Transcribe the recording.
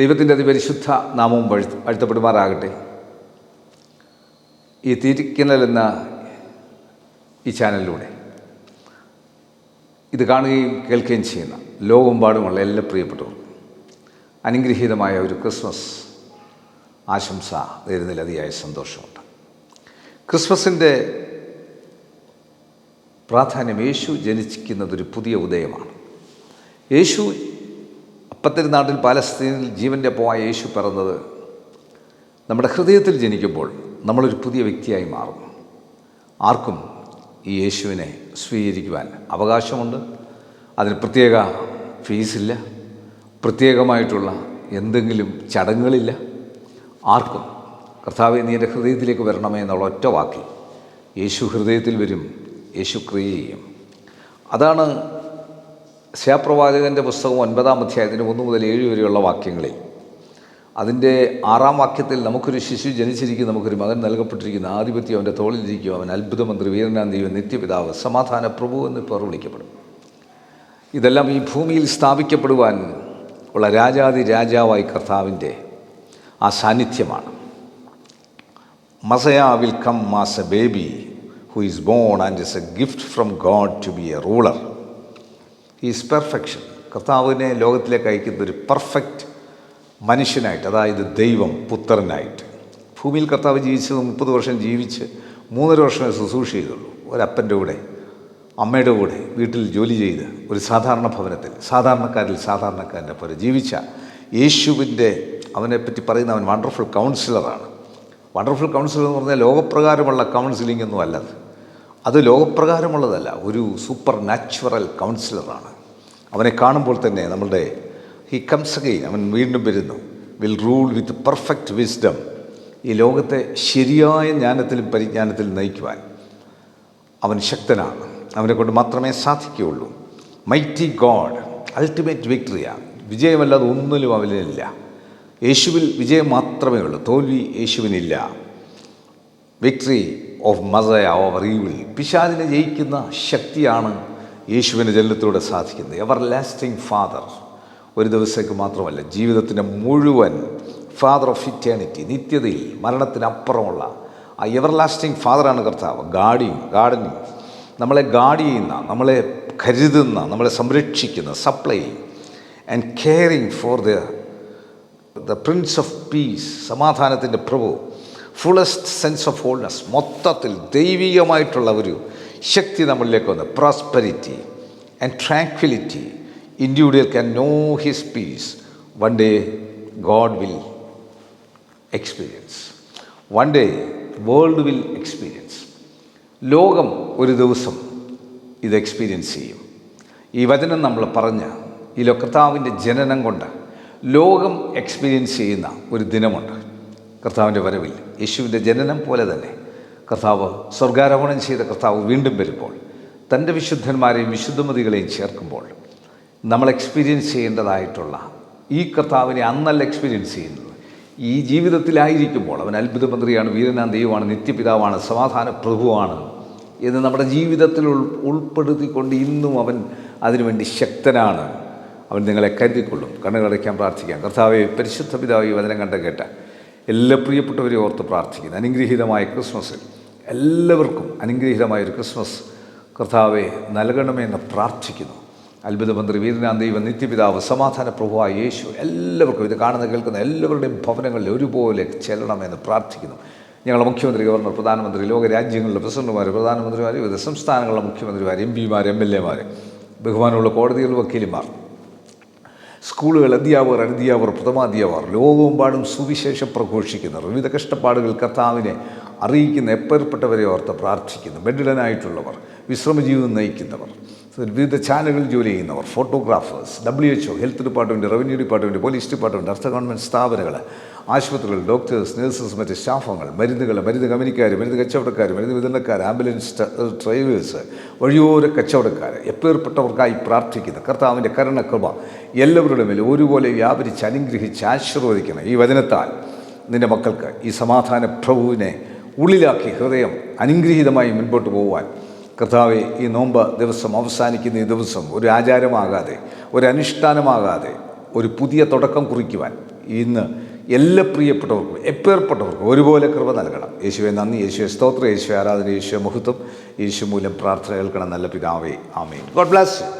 ദൈവത്തിന്റെ അതിപരിശുദ്ധ നാമവും വഴുത്ത് വാഴ്ത്തപ്പെടുമാറാകട്ടെ ഈ തിരിക്കനൽ എന്ന ഈ ചാനലിലൂടെ ഇത് കാണുകയും കേൾക്കുകയും ചെയ്യുന്ന ലോകമെമ്പാടുമുള്ള എല്ലാ പ്രിയപ്പെട്ടവർക്കും അനുഗ്രഹീതമായ ഒരു ക്രിസ്മസ് ആശംസ നേരുന്നതിൽ അതിയായ സന്തോഷമുണ്ട്. ക്രിസ്മസിന്റെ പ്രാധാന്യം യേശു ജനിക്കുന്നതൊരു പുതിയ ഉദയമാണ്. യേശു അപ്പത്തിരുനാട്ടിൽ പാലസ്തീനിൽ ജീവന്റെ പോയ യേശു പിറന്നത് നമ്മുടെ ഹൃദയത്തിൽ ജനിക്കുമ്പോൾ നമ്മളൊരു പുതിയ വ്യക്തിയായി മാറും ആർക്കും ഈ യേശുവിനെ സ്വീകരിക്കുവാൻ അവകാശമുണ്ട്. അതിന് പ്രത്യേക ഫീസില്ല. പ്രത്യേകമായിട്ടുള്ള എന്തെങ്കിലും ചടങ്ങുകളില്ല. ആർക്കും കർത്താവ് നീ എന്റെ ഹൃദയത്തിലേക്ക് വരണമേ എന്നുള്ള ഒറ്റ വാക്കിൽ യേശു ഹൃദയത്തിൽ വരും. യേശു ക്രിയ ചെയ്യും. അതാണ് ശാപ്രവാചകന്റെ പുസ്തകം ഒൻപതാം അധ്യായത്തിന്റെ ഒന്ന് മുതൽ ഏഴ് വരെയുള്ള വാക്യങ്ങളിൽ. അതിന്റെ ആറാം വാക്യത്തിൽ നമുക്കൊരു ശിശു ജനിച്ചിരിക്കും നമുക്കൊരു മകൻ നൽകപ്പെട്ടിരിക്കുന്ന ആധിപത്യം അവന്റെ തോളിലിരിക്കും അവൻ അത്ഭുതമന്ത്രി വീരനാം ദൈവം നിത്യപിതാവ് സമാധാന പ്രഭു എന്ന് പേർ വിളിക്കപ്പെടും. ഇതെല്ലാം ഈ ഭൂമിയിൽ സ്ഥാപിക്കപ്പെടുവാൻ ഉള്ള രാജാതി രാജാവായി കർത്താവിന്റെ ആ സാന്നിധ്യമാണ്. Messiah will come as a baby who is born and is a gift from God to be a ruler. Is perfection കർത്താവിനെ ലോകത്തിലേക്ക് അയക്കുന്ന ഒരു പെർഫെക്റ്റ് മനുഷ്യനായിട്ട് അതായത് ദൈവം പുത്രനായിട്ട്. ഭൂമിയിൽ കർത്താവ് ജീവിച്ചത് മുപ്പത് വർഷം ജീവിച്ച് മൂന്നര വർഷമേ ശുശ്രൂഷ ചെയ്തുള്ളൂ. ഒരപ്പന്റെ കൂടെ അമ്മയുടെ കൂടെ വീട്ടിൽ ജോലി ചെയ്ത് ഒരു സാധാരണ ഭവനത്തിൽ സാധാരണക്കാരിൽ സാധാരണക്കാരന്റെ പോലെ ജീവിച്ച യേശുവിന്റെ അവനെപ്പറ്റി പറയുന്ന അവൻ വണ്ടർഫുൾ കൗൺസിലറാണ് വണ്ടർഫുൾ കൗൺസിലർ എന്ന് പറഞ്ഞാൽ ലോകപ്രകാരമുള്ള കൗൺസിലിംഗ് ഒന്നും അല്ലത്. അത് ലോകപ്രകാരമുള്ളതല്ല ഒരു സൂപ്പർ നാച്ചുറൽ കൗൺസിലറാണ് അവനെ കാണുമ്പോൾ തന്നെ നമ്മളുടെ ഹി കംസ് അഗെയിൻ അവൻ വീണ്ടും വരുന്നു. Will rule with perfect wisdom ഈ ലോകത്തെ ശരിയായ ജ്ഞാനത്തിലും പരിജ്ഞാനത്തിലും നയിക്കുവാൻ അവൻ ശക്തനാണ്. അവനെ കൊണ്ട് മാത്രമേ സാധിക്കുകയുള്ളൂ. മൈറ്റി ഗോഡ് അൾട്ടിമേറ്റ് വിക്ടറിയാണ് വിജയമല്ലാതെ ഒന്നിലും അവനില്ല യേശുവിൽ വിജയം മാത്രമേ ഉള്ളൂ. തോൽവി യേശുവിനില്ല. Victory of Messiah over evil പിശാദിനെ ജയിക്കുന്ന ശക്തിയാണ് യേശുവിന്റെ ജനനത്തിലൂടെ സാധിക്കുന്നത്. എവർ ലാസ്റ്റിംഗ് ഫാദർ ഒരു ദിവസത്തേക്ക് മാത്രമല്ല ജീവിതത്തിന്റെ മുഴുവൻ ഫാദർ ഓഫ് ഇറ്റേണിറ്റി നിത്യതയിൽ മരണത്തിനപ്പുറമുള്ള ആ എവർ ലാസ്റ്റിംഗ് ഫാദറാണ് കർത്താവ്. ഗാഡിയും ഗാർഡനിങ് നമ്മളെ ഗാഡ് ചെയ്യുന്ന നമ്മളെ കരുതുന്ന നമ്മളെ സംരക്ഷിക്കുന്ന supply and caring for the the prince of peace സമാധാനത്തിന്റെ പ്രഭു ഫുള്ളസ്റ്റ് സെൻസ് ഓഫ് ഹോൾനെസ് മൊത്തത്തിൽ ദൈവികമായിട്ടുള്ള ഒരു ശക്തി നമ്മളിലേക്ക് വന്ന്. Prosperity and tranquility individual can know his peace one day God will experience one day world will experience ലോകം ഒരു ദിവസം ഇത് എക്സ്പീരിയൻസ് ചെയ്യും. ഈ വചനം നമ്മൾ പറഞ്ഞ ഈ കർത്താവിന്റെ ജനനം കൊണ്ട് ലോകം എക്സ്പീരിയൻസ് ചെയ്യുന്ന ഒരു ദിനമുണ്ട്. കർത്താവിന്റെ വരവിൽ യേശുവിന്റെ ജനനം പോലെ തന്നെ. കർത്താവ് സ്വർഗാരോഹണം ചെയ്ത കർത്താവ് വീണ്ടും വരുമ്പോൾ തന്റെ വിശുദ്ധന്മാരെയും വിശുദ്ധമതികളെയും ചേർക്കുമ്പോൾ നമ്മൾ എക്സ്പീരിയൻസ് ചെയ്യേണ്ടതായിട്ടുള്ള ഈ കർത്താവിനെ അന്നല്ല എക്സ്പീരിയൻസ് ചെയ്യുന്നത്. ഈ ജീവിതത്തിലായിരിക്കുമ്പോൾ അവൻ അത്ഭുതമന്ത്രിയാണ് വീരനാം ദൈവമാണ് നിത്യപിതാവാണ് സമാധാന പ്രഭുവാണ് എന്ന് നമ്മുടെ ജീവിതത്തിൽ ഉൾ ഉൾപ്പെടുത്തിക്കൊണ്ട് ഇന്നും അവൻ അതിനുവേണ്ടി ശക്തനാണ്. അവൻ നിങ്ങളെ കരുതിക്കൊള്ളും കണ്ണുകളടയ്ക്കാൻ പ്രാർത്ഥിക്കാം. കർത്താവെ പരിശുദ്ധ പിതാവ് ഈ വചനം കണ്ട കേട്ട എല്ലാ പ്രിയപ്പെട്ടവരെയും ഓർത്ത് പ്രാർത്ഥിക്കുന്നു. അനുഗ്രഹീതമായ ക്രിസ്മസിൽ എല്ലാവർക്കും അനുഗ്രഹീതമായ ഒരു ക്രിസ്മസ് കർത്താവെ നൽകണമെന്ന് പ്രാർത്ഥിക്കുന്നു. അത്ഭുതമന്ത്രി വീരനാഥ് ദൈവ നിത്യപിതാവ് സമാധാന പ്രഭുവായ യേശു എല്ലാവർക്കും ഇത് കാണുന്ന കേൾക്കുന്ന എല്ലാവരുടെയും ഭവനങ്ങളിൽ ഒരുപോലെ ചെല്ലണമെന്ന് പ്രാർത്ഥിക്കുന്നു. ഞങ്ങളുടെ മുഖ്യമന്ത്രി ഗവർണർ പ്രധാനമന്ത്രി ലോക രാജ്യങ്ങളിലെ പ്രസിഡന്റുമാർ പ്രധാനമന്ത്രിമാർ വിവിധ സംസ്ഥാനങ്ങളിലെ മുഖ്യമന്ത്രിമാർ എം പിമാർ എം എൽ എമാർ ബഹുമാനമുള്ള കോടതികളിൽ വക്കീലിമാർ സ്കൂളുകൾ അധ്യാപകർ അനധ്യാപകർ പ്രഥമാധ്യാപകർ ലോകമെമ്പാടും സുവിശേഷം പ്രഘോഷിക്കുന്നവർ വിവിധ കഷ്ടപ്പാടുകൾ കർത്താവിനെ അറിയിക്കുന്ന എപ്പേർപ്പെട്ടവരെ ഓർത്ത് പ്രാർത്ഥിക്കുന്നു. ബെഡിലനായിട്ടുള്ളവർ വിശ്രമജീവിതം നയിക്കുന്നവർ. വിവിധ ചാനലുകളിൽ ജോലി ചെയ്യുന്നവർ photographers W H O health department revenue department police department അർദ്ധ ഗവൺമെന്റ് സ്ഥാപനങ്ങൾ ആശുപത്രികൾ ഡോക്ടേഴ്സ് നഴ്സസ് മറ്റ് സ്റ്റാഫുകൾ മരുന്നുകൾ മരുന്ന് കമ്പനിക്കാർ മരുന്ന് കച്ചവടക്കാർ മരുന്ന് വിതരണക്കാർ ആംബുലൻസ് ഡ്രൈവേഴ്സ് വഴിയോര കച്ചവടക്കാർ എപ്പേർപ്പെട്ടവർക്കായി പ്രാർത്ഥിക്കുന്ന കർത്താവിന്റെ കരുണകൃപ എല്ലാവരുടെ മേലും ഒരുപോലെ വ്യാപരിച്ച് അനുഗ്രഹിച്ച് ആശീർവദിക്കണം. ഈ വചനത്താൽ നിന്റെ മക്കൾക്ക് ഈ സമാധാന പ്രഭുവിനെ ഉള്ളിലാക്കി ഹൃദയം അനുഗ്രഹീതമായി മുൻപോട്ട് പോകുവാൻ കർത്താവെ ഈ നോമ്പ് ദിവസം അവസാനിക്കുന്ന ഈ ദിവസം ഒരു ആചാരമാകാതെ ഒരു അനുഷ്ഠാനമാകാതെ ഒരു പുതിയ തുടക്കം കുറിക്കുവാൻ ഇന്ന് എല്ലാ പ്രിയപ്പെട്ടവർക്കും എപ്പേർപ്പെട്ടവർക്കും ഒരുപോലെ കൃപ നൽകണം. യേശുവെ നന്ദി. യേശുവെ സ്തോത്രം. യേശു ആരാധന. യേശു മഹത്വം യേശു മൂലം പ്രാർത്ഥന കേൾക്കണം. നല്ല പിതാവേ ആമേ ഗോഡ് ബ്ലാസ്